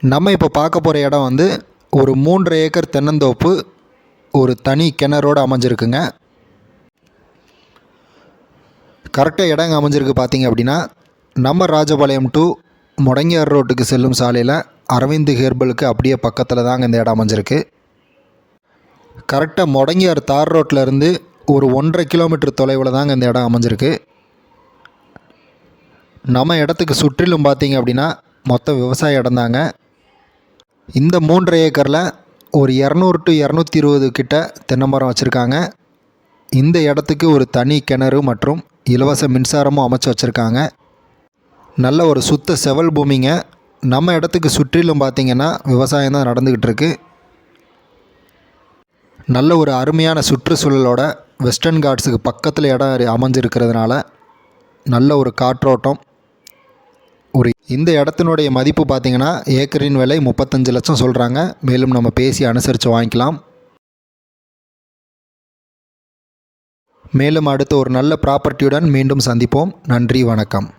நம்ம இப்போ பார்க்க போகிற இடம் வந்து ஒரு மூன்றரை ஏக்கர் தென்னந்தோப்பு ஒரு தனி கிணறோடு அமைஞ்சிருக்குங்க. கரெக்டாக இடம் அமைஞ்சிருக்கு பார்த்தீங்க அப்படின்னா நம்ம ராஜபாளையம் டு முடங்கியார் ரோட்டுக்கு செல்லும் சாலையில் அரவிந்த் ஹேர்பலுக்கு அப்படியே பக்கத்தில் தாங்க இந்த இடம் அமைஞ்சிருக்கு. கரெக்டாக முடங்கியார் தார் ரோட்டில் இருந்து ஒரு ஒன்றரை கிலோமீட்டர் தொலைவில் தாங்க இந்த இடம் அமைஞ்சிருக்கு. நம்ம இடத்துக்கு சுற்றிலும் பார்த்தீங்க அப்படின்னா மொத்த விவசாய இடம் தாங்க. இந்த மூன்றரை ஏக்கரில் ஒரு இரநூறு டு இரநூத்தி இருபது கிட்ட தென்னை மரம் வச்சுருக்காங்க. இந்த இடத்துக்கு ஒரு தனி கிணறு மற்றும் இலவச மின்சாரமும் அமைச்சு வச்சுருக்காங்க. நல்ல ஒரு சுத்த செவல் பூமிங்க. நம்ம இடத்துக்கு சுற்றிலும் பார்த்திங்கன்னா விவசாயம் தான் நடந்துக்கிட்டு இருக்கு நல்ல ஒரு அருமையான சுற்றுச்சூழலோட வெஸ்டர்ன் காட்ஸுக்கு பக்கத்தில் இடம் அமைஞ்சிருக்கிறதுனால நல்ல ஒரு காற்றோட்டம் இந்த இடத்தினுடைய மதிப்பு பார்த்தீங்கன்னா ஏக்கரின் விலை முப்பத்தஞ்சு லட்சம் சொல்கிறாங்க மேலும் நம்ம பேசி அனுசரித்து வாங்கிக்கலாம். மேலும் அடுத்து ஒரு நல்ல ப்ராப்பர்ட்டியுடன் மீண்டும் சந்திப்போம். நன்றி வணக்கம்.